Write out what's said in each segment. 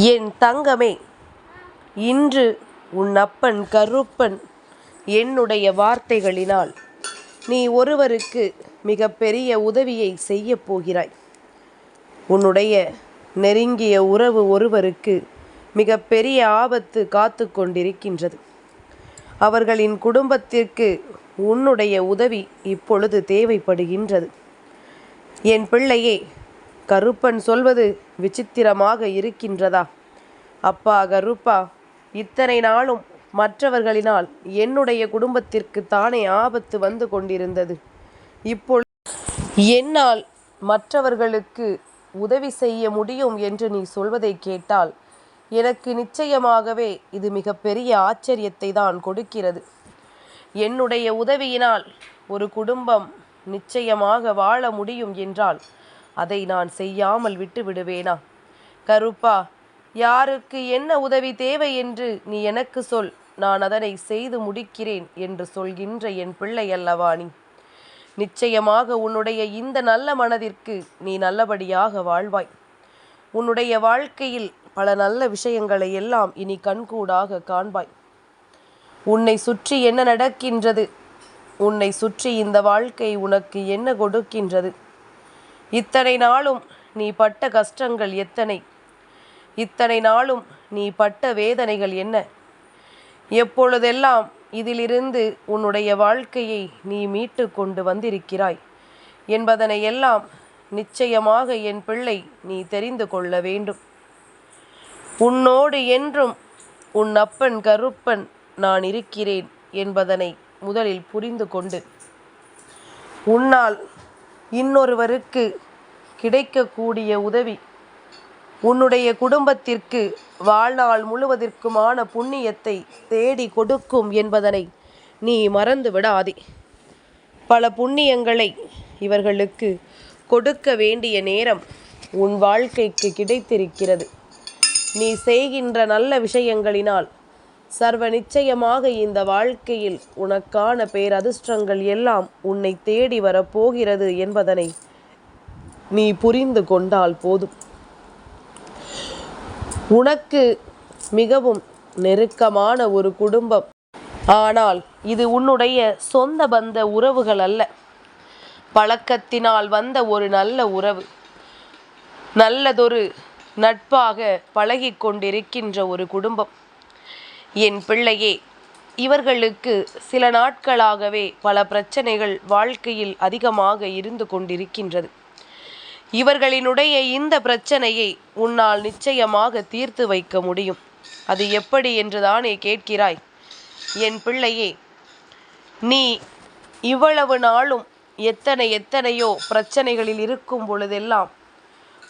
என் தங்கமே இன்று உன் அப்பன் கருப்பன் என்னுடைய வார்த்தைகளினால் நீ ஒருவருக்கு மிகப்பெரிய உதவியை செய்ய போகிறாய். உன்னுடைய நெருங்கிய உறவு ஒருவருக்கு மிகப்பெரிய ஆபத்து காத்து கொண்டிருக்கின்றது. அவர்களின் குடும்பத்திற்கு உன்னுடைய உதவி இப்பொழுது தேவைப்படுகின்றது. என் பிள்ளையே கருப்பன் சொல்வது விசித்திரமாக இருக்கின்றதா? அப்பா கருப்பா இத்தனை நாளும் மற்றவர்களினால் என்னுடைய குடும்பத்திற்கு தானே ஆபத்து வந்து கொண்டிருந்தது. இப்பொழுது என்னால் மற்றவர்களுக்கு உதவி செய்ய முடியும் என்று நீ சொல்வதை கேட்டால் எனக்கு நிச்சயமாகவே இது மிகப்பெரிய ஆச்சரியத்தை தான் கொடுக்கிறது. என்னுடைய உதவியினால் ஒரு குடும்பம் நிச்சயமாக வாழ முடியும் என்றால் அதை நான் செய்யாமல் விட்டு விடுவேனா? கருப்பா யாருக்கு என்ன உதவி தேவை என்று நீ எனக்கு சொல். நான் அதனை செய்து முடிக்கிறேன் என்று சொல்கின்ற என் பிள்ளை அல்லவா நீ? நிச்சயமாக உன்னுடைய இந்த நல்ல மனதிற்கு நீ நல்லபடியாக வாழ்வாய். உன்னுடைய வாழ்க்கையில் பல நல்ல விஷயங்களை எல்லாம் இனி கண்கூடாக காண்பாய். உன்னை சுற்றி என்ன நடக்கின்றது? உன்னை சுற்றி இந்த வாழ்க்கை உனக்கு என்ன கொடுக்கின்றது? இத்தனை நாளும் நீ பட்ட கஷ்டங்கள் எத்தனை? இத்தனை நாளும் நீ பட்ட வேதனைகள் என்ன? எப்பொழுதெல்லாம் இதிலிருந்து உன்னுடைய வாழ்க்கையை நீ மீட்டு கொண்டு வந்திருக்கிறாய் என்பதனை எல்லாம் நிச்சயமாக என் பிள்ளை நீ தெரிந்து கொள்ள வேண்டும். உன்னோடு என்றும் உன் அப்பன் கருப்பன் நான் இருக்கிறேன் என்பதனை முதலில் புரிந்து கொண்டு. உன்னால் இன்னொருவருக்கு கிடைக்கக்கூடிய உதவி. உன்னுடைய குடும்பத்திற்கு வாழ்நாள் முழுவதற்குமான புண்ணியத்தை தேடி கொடுக்கும் என்பதனை நீ மறந்து விடாதே. பல புண்ணியங்களை இவர்களுக்கு கொடுக்க வேண்டிய நேரம் உன் வாழ்க்கைக்கு கிடைத்திருக்கிறது. நீ செய்கின்ற நல்ல விஷயங்களினால் சர்வ நிச்சயமாக இந்த வாழ்க்கையில் உனக்கான பேரதிர்ஷ்டங்கள் எல்லாம் உன்னை தேடி வரப்போகிறது என்பதனை நீ புரிந்து கொண்டால் போதும். உனக்கு மிகவும் நெருக்கமான ஒரு குடும்பம். ஆனால் இது உன்னுடைய சொந்த பந்த உறவுகள் அல்ல. பழக்கத்தினால் வந்த ஒரு நல்ல உறவு. நல்லதொரு நட்பாக பழகி கொண்டிருக்கின்ற ஒரு குடும்பம். என் பிள்ளையே இவர்களுக்கு சில நாட்களாகவே பல பிரச்சனைகள் வாழ்க்கையில் அதிகமாக இருந்து கொண்டிருக்கின்றது. இவர்களினுடைய இந்த பிரச்சனையை உன்னால் நிச்சயமாக தீர்த்து வைக்க முடியும். அது எப்படி என்று தானே கேட்கிறாய். என் பிள்ளையே நீ இவ்வளவு நாளும் எத்தனை எத்தனையோ பிரச்சனைகளில் இருக்கும் பொழுதெல்லாம்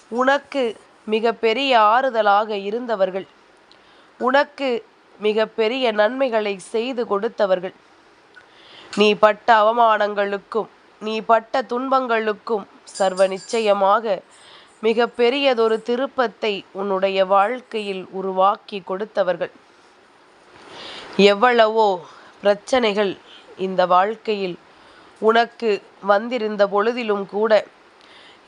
உனக்கு மிக பெரிய ஆறுதலாக இருந்தவர்கள். உனக்கு மிக பெரிய நன்மைகளை செய்து கொடுத்தவர்கள். நீ பட்ட அவமானங்களுக்கும் நீ பட்ட துன்பங்களுக்கும் சர்வ நிச்சயமாக மிக பெரியதொரு திருப்பத்தை உன்னுடைய வாழ்க்கையில் உருவாக்கி கொடுத்தவர்கள். எவ்வளவோ பிரச்சனைகள் இந்த வாழ்க்கையில் உனக்கு வந்திருந்த பொழுதிலும் கூட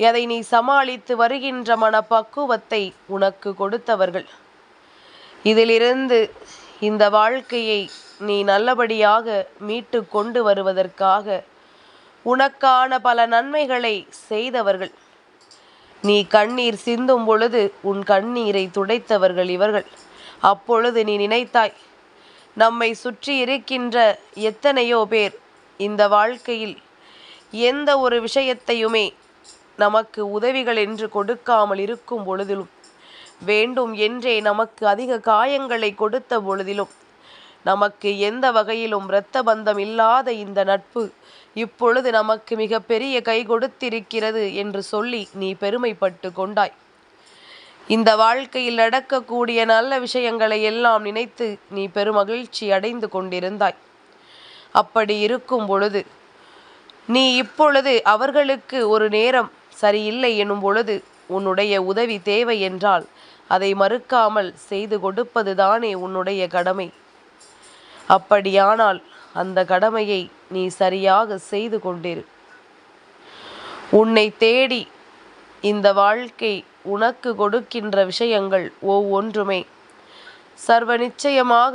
எதை நீ சமாளித்து வருகின்ற மனப்பக்குவத்தை உனக்கு கொடுத்தவர்கள். இதிலிருந்து இந்த வாழ்க்கையை நீ நல்லபடியாக மீட்டு கொண்டு வருவதற்காக உனக்கான பல நன்மைகளை செய்தவர்கள். நீ கண்ணீர் சிந்தும் பொழுது உன் கண்ணீரை துடைத்தவர்கள் இவர்கள். அப்பொழுது நீ நினைத்தாய் நம்மை சுற்றி இருக்கின்ற எத்தனையோ பேர் இந்த வாழ்க்கையில் எந்த ஒரு விஷயத்தையுமே நமக்கு உதவிகள் என்று கொடுக்காமல் இருக்கும் பொழுதிலும் வேண்டும் என்றே நமக்கு அதிக காயங்களை கொடுத்த பொழுதிலும் நமக்கு எந்த வகையிலும் இரத்த பந்தம் இல்லாத இந்த நட்பு இப்பொழுது நமக்கு மிக பெரிய கை கொடுத்திருக்கிறது என்று சொல்லி நீ பெருமைப்பட்டு கொண்டாய். இந்த வாழ்க்கையில் நடக்கக்கூடிய நல்ல விஷயங்களை எல்லாம் நினைத்து நீ பெருமகிழ்ச்சி அடைந்து கொண்டிருந்தாய். அப்படி இருக்கும் பொழுது நீ இப்பொழுது அவர்களுக்கு ஒரு நேரம் சரியில்லை எனும் பொழுது உன்னுடைய உதவி தேவை என்றால் அதை மறுக்காமல் செய்து கொடுப்பதுதானே உன்னுடைய கடமை. அப்படியானால் அந்த கடமையை நீ சரியாக செய்து கொண்டிரு. உன்னை தேடி இந்த வாழ்க்கை உனக்கு கொடுக்கின்ற விஷயங்கள் ஒவ்வொன்றுமே சர்வ நிச்சயமாக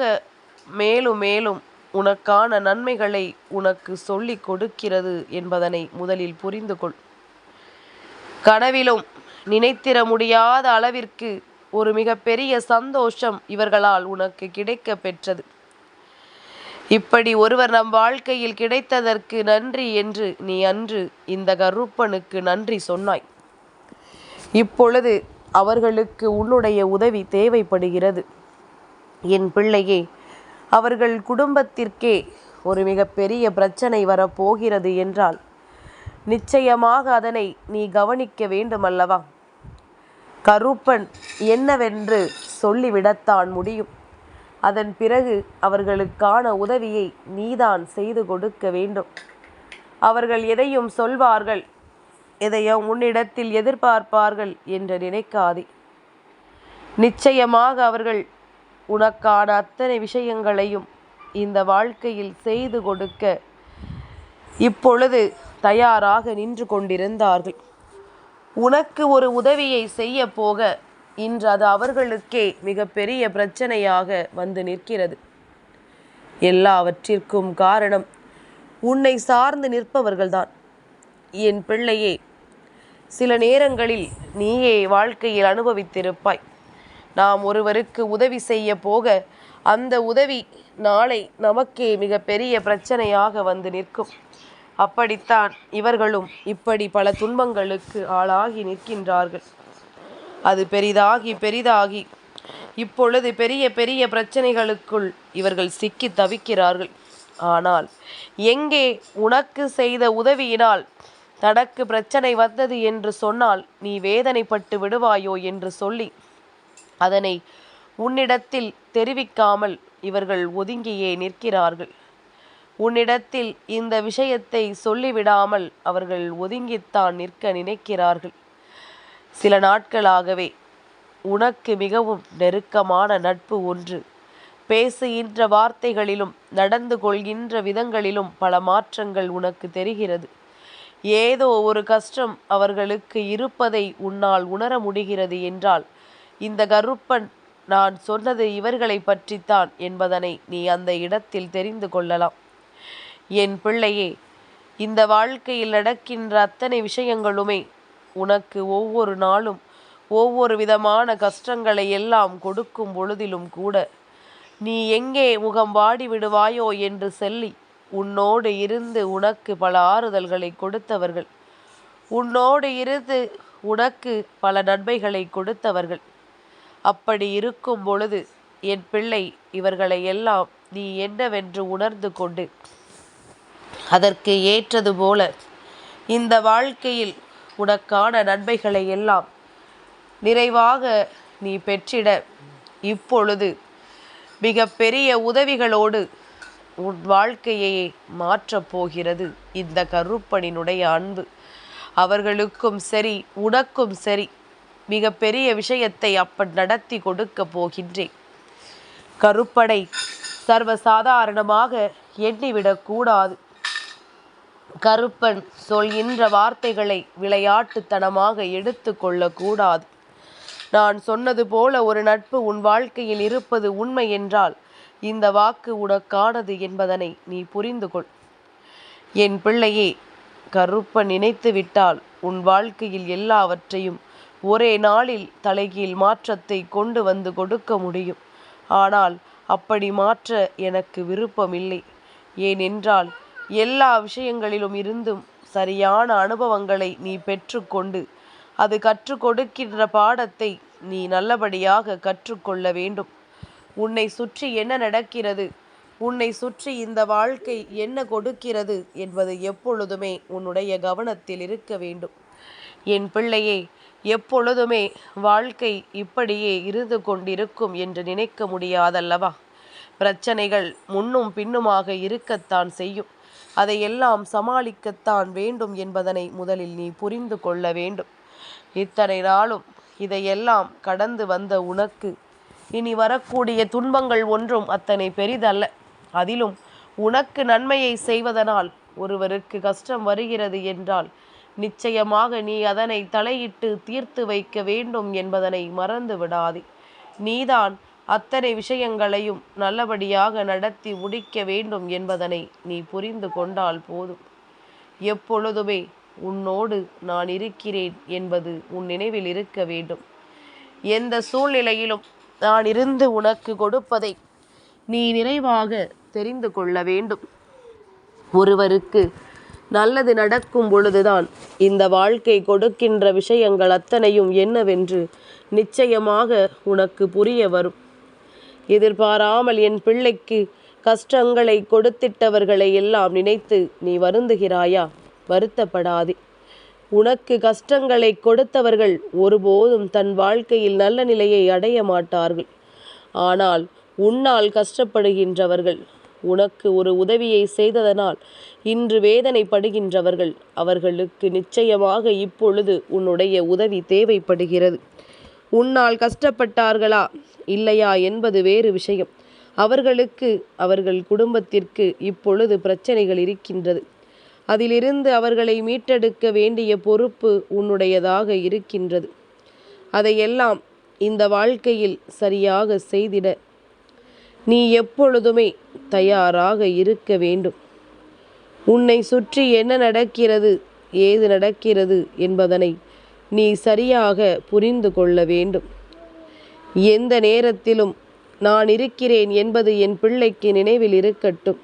மேலும் மேலும் உனக்கான நன்மைகளை உனக்கு சொல்லிக் கொடுக்கிறது என்பதனை முதலில் புரிந்து கொள் கனவிலும் நினைத்திட முடியாத அளவிற்கு ஒரு மிகப்பெரிய சந்தோஷம் இவர்களால் உனக்கு கிடைக்க பெற்றது. இப்படி ஒருவர் நம் வாழ்க்கையில் கிடைத்ததற்கு நன்றி என்று நீ அன்று இந்த கருப்பனுக்கு நன்றி சொன்னாய். இப்பொழுது அவர்களுக்கு உன்னுடைய உதவி தேவைப்படுகிறது. என் பிள்ளையே அவர்கள் குடும்பத்திற்கே ஒரு மிகப்பெரிய பிரச்சனை வரப்போகிறது என்றால் நிச்சயமாக அதனை நீ கவனிக்க வேண்டுமல்லவா? கருப்பன் என்னவென்று சொல்லிவிடத்தான் முடியும். அதன் பிறகு அவர்களுக்கான உதவியை நீதான் செய்து கொடுக்க வேண்டும். அவர்கள் எதையும் சொல்வார்கள் எதையும் உன்னிடத்தில் எதிர்பார்ப்பார்கள் என்று நினைக்காதே. நிச்சயமாக அவர்கள் உனக்கான அத்தனை விஷயங்களையும் இந்த வாழ்க்கையில் செய்து கொடுக்க இப்பொழுது தயாராக நின்று கொண்டிருந்தார்கள். உனக்கு ஒரு உதவியை செய்ய போக இன்று அது அவர்களுக்கே மிகப்பெரிய பிரச்சனையாக வந்து நிற்கிறது. எல்லாவற்றிற்கும் காரணம் உன்னை சார்ந்து நிற்பவர்கள்தான். என் பிள்ளையே சில நேரங்களில் நீயே வாழ்க்கையில் அனுபவித்திருப்பாய். நாம் ஒருவருக்கு உதவி செய்ய போக அந்த உதவி நாளை நமக்கே மிகப்பெரிய பிரச்சனையாக வந்து நிற்கும். அப்படித்தான் இவர்களும் இப்படி பல துன்பங்களுக்கு ஆளாகி நிற்கின்றார்கள். அது பெரிதாகி பெரிதாகி. இப்பொழுது பெரிய பெரிய பிரச்சனைகளுக்குள் இவர்கள் சிக்கி தவிக்கிறார்கள். ஆனால் எங்கே உனக்கு செய்த உதவியினால் தனக்கு பிரச்சனை வந்தது என்று சொன்னால் நீ வேதனைப்பட்டு விடுவாயோ என்று சொல்லி அதனை உன்னிடத்தில் தெரிவிக்காமல் இவர்கள் ஒதுங்கியே நிற்கிறார்கள். உன்னிடத்தில் இந்த விஷயத்தை சொல்லிவிடாமல் அவர்கள் ஒதுங்கித்தான் நிற்க நினைக்கிறார்கள். சில நாட்களாகவே உனக்கு மிகவும் நெருக்கமான நட்பு ஒன்று. பேசுகின்ற வார்த்தைகளிலும் நடந்து கொள்கின்ற விதங்களிலும் பல மாற்றங்கள் உனக்கு தெரிகிறது. ஏதோ ஒரு கஷ்டம் அவர்களுக்கு இருப்பதை உன்னால் உணர முடிகிறது என்றால் இந்த கருப்பன் நான் சொன்னது இவர்களை பற்றித்தான் என்பதனை நீ அந்த இடத்தில் தெரிந்து கொள்ளலாம். என் பிள்ளையே இந்த வாழ்க்கையில் நடக்கின்ற அத்தனை விஷயங்களுமே உனக்கு ஒவ்வொரு நாளும் ஒவ்வொரு விதமான கஷ்டங்களை எல்லாம் கொடுக்கும் பொழுதிலும் கூட நீ எங்கே முகம் வாடி விடுவாயோ என்று சொல்லி உன்னோடு இருந்து உனக்கு பல ஆறுதல்களை கொடுத்தவர்கள். உன்னோடு இருந்து உனக்கு பல நன்மைகளை கொடுத்தவர்கள். அப்படி இருக்கும் பொழுது என் பிள்ளை இவர்களை எல்லாம் நீ என்னவென்று உணர்ந்து கொண்டு அதற்கு ஏற்றது போல. இந்த வாழ்க்கையில் உனக்கான நன்மைகளை எல்லாம் நிறைவாக நீ பெற்றிட இப்பொழுது மிக பெரிய உதவிகளோடு உன் வாழ்க்கையை மாற்றப் போகிறது. இந்த கருப்பனினுடைய அன்பு அவர்களுக்கும் சரி உனக்கும் சரி மிக பெரிய விஷயத்தை அப்ப நடத்தி கொடுக்க போகின்றேன். கருப்படை சர்வசாதாரணமாக எண்ணிவிடக்கூடாது கருப்பன் சொல்கின்ற வார்த்தைகளை விளையாட்டுத்தனமாக எடுத்து கொள்ளக்கூடாது. நான் சொன்னது போல ஒரு நட்பு உன் வாழ்க்கையில் இருப்பது உண்மை என்றால் இந்த வாக்கு உனக்கானது என்பதனை நீ புரிந்து கொள். என் பிள்ளையே கருப்பன் நினைத்து விட்டால் உன் வாழ்க்கையில் எல்லாவற்றையும் ஒரே நாளில் தலைகீழ் மாற்றத்தை கொண்டு வந்து கொடுக்க முடியும். ஆனால் அப்படி மாற்ற எனக்கு விருப்பமில்லை. ஏனென்றால் எல்லா விஷயங்களிலும் இருந்தும் சரியான அனுபவங்களை நீ பெற்றுக்கொண்டு அது கற்றுக் கொடுக்கின்ற பாடத்தை நீ நல்லபடியாக கற்றுக்கொள்ள வேண்டும். உன்னை சுற்றி என்ன நடக்கிறது? உன்னை சுற்றி இந்த வாழ்க்கை என்ன கொடுக்கிறது என்பது எப்பொழுதுமே உன்னுடைய கவனத்தில் இருக்க வேண்டும். என் பிள்ளையே எப்பொழுதுமே வாழ்க்கை இப்படியே இருந்து கொண்டிருக்கும் என்று நினைக்க முடியாதல்லவா? பிரச்சனைகள் முன்னும் பின்னுமாக இருக்கத்தான் செய்யும். அதையெல்லாம் சமாளிக்கத்தான் வேண்டும் என்பதனை முதலில் நீ புரிந்து கொள்ள வேண்டும். இத்தனை நாளும் இதையெல்லாம் கடந்து வந்த உனக்கு இனி வரக்கூடிய துன்பங்கள் ஒன்றும் அத்தனை பெரிதல்ல. அதிலும் உனக்கு நன்மையை செய்வதனால் ஒருவருக்கு கஷ்டம் வருகிறது என்றால் நிச்சயமாக நீ அதனை தலையிட்டு தீர்த்து வைக்க வேண்டும் என்பதனை மறந்து விடாதே நீதான் அத்தனை விஷயங்களையும் நல்லபடியாக நடத்தி முடிக்க வேண்டும் என்பதனை நீ புரிந்து கொண்டால் போதும். எப்பொழுதுமே உன்னோடு நான் இருக்கிறேன் என்பது உன் நினைவில் இருக்க வேண்டும். எந்த சூழ்நிலையிலும் நான் இருந்து உனக்கு கொடுப்பதை நீ நிறைவாக தெரிந்து கொள்ள வேண்டும். ஒருவருக்கு நல்லது நடக்கும் பொழுதுதான் இந்த வாழ்க்கை கொடுக்கின்ற விஷயங்கள் அத்தனையும் என்னவென்று நிச்சயமாக உனக்கு புரிய வரும். எதிர்பாராமல் என் பிள்ளைக்கு கஷ்டங்களை கொடுத்திட்டவர்களை எல்லாம் நினைத்து நீ வருந்துகிறாயா? வருத்தப்படாதே. உனக்கு கஷ்டங்களை கொடுத்தவர்கள் ஒருபோதும் தன் வாழ்க்கையில் நல்ல நிலையை அடைய மாட்டார்கள். ஆனால் உன்னால் கஷ்டப்படுகின்றவர்கள் உனக்கு ஒரு உதவியை செய்ததனால் இன்று வேதனைப்படுகின்றவர்கள் அவர்களுக்கு நிச்சயமாக இப்பொழுது உன்னுடைய உதவி தேவைப்படுகிறது. உன்னால் கஷ்டப்பட்டார்களா? இல்லையா என்பது வேறு விஷயம். அவர்களுக்கு அவர்கள் குடும்பத்திற்கு இப்பொழுது பிரச்சனைகள் இருக்கின்றது. அதிலிருந்து அவர்களை மீட்டெடுக்க வேண்டிய பொறுப்பு உன்னுடையதாக இருக்கின்றது. அதையெல்லாம் இந்த வாழ்க்கையில் சரியாக செய்திட நீ எப்பொழுதுமே தயாராக இருக்க வேண்டும். உன்னை சுற்றி என்ன நடக்கிறது ஏது நடக்கிறது என்பதனை நீ சரியாக புரிந்து கொள்ள வேண்டும். எந்த நேரத்திலும் நான் இருக்கிறேன் என்பது என் பிள்ளைக்கு நினைவில் இருக்கட்டும்.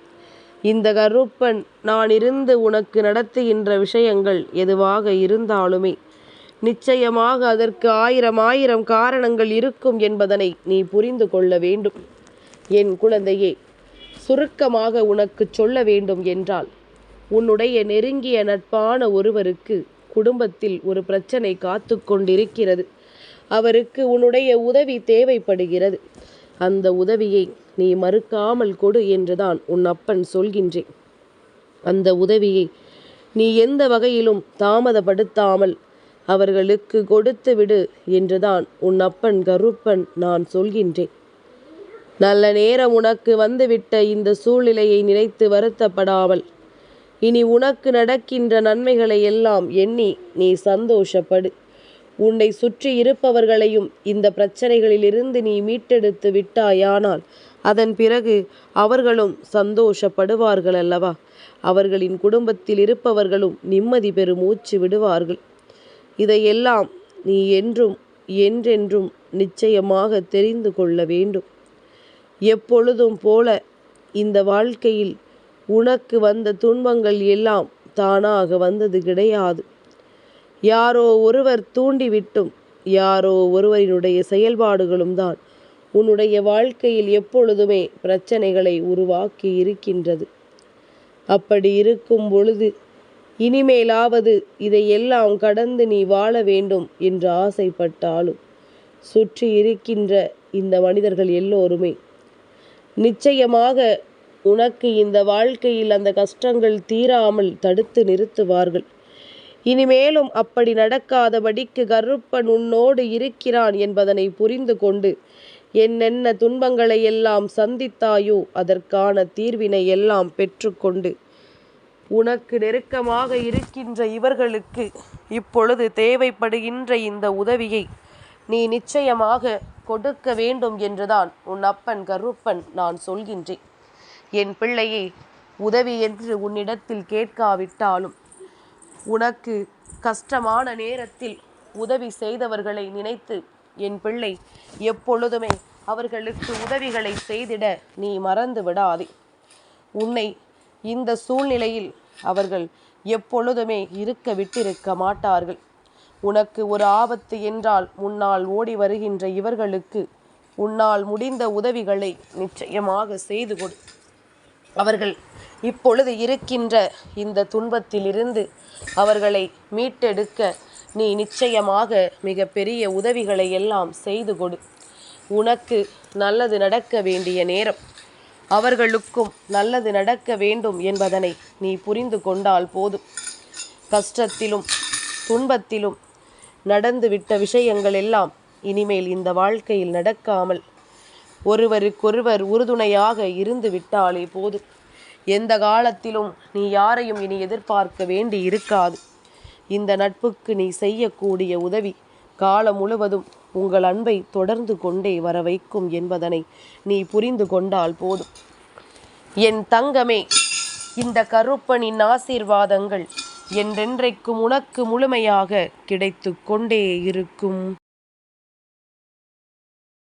இந்த கருப்பன் நான் இருந்து உனக்கு நடத்துகின்ற விஷயங்கள் எதுவாக இருந்தாலுமே நிச்சயமாக அதற்கு ஆயிரம் ஆயிரம் காரணங்கள் இருக்கும் என்பதனை நீ புரிந்து கொள்ள வேண்டும். என் குழந்தையே சுருக்கமாக உனக்கு சொல்ல வேண்டும் என்றால் உன்னுடைய நெருங்கிய நட்பான ஒருவருக்கு குடும்பத்தில் ஒரு பிரச்சனை காத்து கொண்டிருக்கிறது. அவருக்கு உன்னுடைய உதவி தேவைப்படுகிறது. அந்த உதவியை நீ மறுக்காமல் கொடு என்றுதான் உன் அப்பன் சொல்கின்றேன். அந்த உதவியை நீ எந்த வகையிலும் தாமதப்படுத்தாமல் அவர்களுக்கு கொடுத்து விடு என்றுதான் உன் அப்பன் கருப்பன் நான் சொல்கின்றேன். நல்ல நேரம் உனக்கு வந்துவிட்ட இந்த சூழ்நிலையை நினைத்து வருத்தப்படாமல் இனி உனக்கு நடக்கின்ற நன்மைகளை எல்லாம் எண்ணி நீ சந்தோஷப்படு. உன்னை சுற்றி இருப்பவர்களையும் இந்த பிரச்சனைகளிலிருந்து நீ மீட்டெடுத்து விட்டாயானால் அதன் பிறகு அவர்களும் சந்தோஷப்படுவார்கள் அல்லவா அவர்களின் குடும்பத்தில் இருப்பவர்களும் நிம்மதி பெறும் மூச்சு விடுவார்கள். இதையெல்லாம் நீ என்றும் என்றென்றும் நிச்சயமாக தெரிந்து கொள்ள வேண்டும். எப்பொழுதும் போல இந்த வாழ்க்கையில் உனக்கு வந்த துன்பங்கள் எல்லாம் தானாக வந்தது கிடையாது. யாரோ ஒருவர் தூண்டிவிட்டும். யாரோ ஒருவரினுடைய செயல்பாடுகளும் தான். உன்னுடைய வாழ்க்கையில் எப்பொழுதுமே பிரச்சனைகளை உருவாக்கி இருக்கின்றது. அப்படி இருக்கும் பொழுது இனிமேலாவது இதையெல்லாம் கடந்து நீ வாழ வேண்டும் என்று ஆசைப்பட்டாலும் சுற்றி இருக்கின்ற இந்த மனிதர்கள் எல்லோருமே நிச்சயமாக உனக்கு இந்த வாழ்க்கையில் அந்த கஷ்டங்கள் தீராமல் தடுத்து நிறுத்துவார்கள். இனிமேலும் அப்படி நடக்காதபடிக்கு கருப்பன் உன்னோடு இருக்கிறான் என்பதனை புரிந்து கொண்டு என்னென்ன துன்பங்களை எல்லாம் சந்தித்தாயோ அதற்கான தீர்வினை எல்லாம் பெற்றுக்கொண்டு உனக்கு நெருக்கமாக இருக்கின்ற இவர்களுக்கு இப்பொழுது தேவைப்படுகின்ற இந்த உதவியை நீ நிச்சயமாக கொடுக்க வேண்டும் என்றுதான் உன் அப்பன் கருப்பன் நான் சொல்கின்றேன். என் பிள்ளையை உதவி என்று உன்னிடத்தில் கேட்காவிட்டாலும் உனக்கு கஷ்டமான நேரத்தில் உதவி செய்தவர்களை நினைத்து என் பிள்ளை எப்பொழுதுமே அவர்களுக்கு உதவிகளை செய்திட நீ மறந்து விடாதே. உன்னை இந்த சூழ்நிலையில் அவர்கள் எப்பொழுதுமே இருக்க விட்டிருக்க மாட்டார்கள். உனக்கு ஒரு ஆபத்து என்றால் முன்னால் ஓடி வருகின்ற இவர்களுக்கு உன்னால் முடிந்த உதவிகளை நிச்சயமாக செய்து கொடு. அவர்கள் இப்பொழுது இருக்கின்ற இந்த துன்பத்திலிருந்து அவர்களை மீட்டெடுக்க நீ நிச்சயமாக மிக பெரிய உதவிகளை எல்லாம் செய்து கொடு. உனக்கு நல்லது நடக்க வேண்டிய நேரம். அவர்களுக்கும் நல்லது நடக்க வேண்டும் என்பதனை நீ புரிந்து கொண்டால் போதும். கஷ்டத்திலும் துன்பத்திலும் நடந்துவிட்ட விஷயங்கள் எல்லாம் இனிமேல் இந்த வாழ்க்கையில் நடக்காமல் ஒருவருக்கொருவர் உறுதுணையாக இருந்து விட்டாலே போதும். எந்த காலத்திலும் நீ யாரையும் இனி எதிர்பார்க்க வேண்டி இருக்காது இந்த நட்புக்கு நீ செய்யக்கூடிய உதவி காலம் முழுவதும் உங்கள் அன்பை தொடர்ந்து கொண்டே வர வைக்கும் என்பதனை நீ புரிந்து கொண்டால் போதும். என் தங்கமே இந்த கருப்பனின் ஆசீர்வாதங்கள் என்றென்றைக்கும் உனக்கு முழுமையாக கிடைத்து கொண்டே இருக்கும்.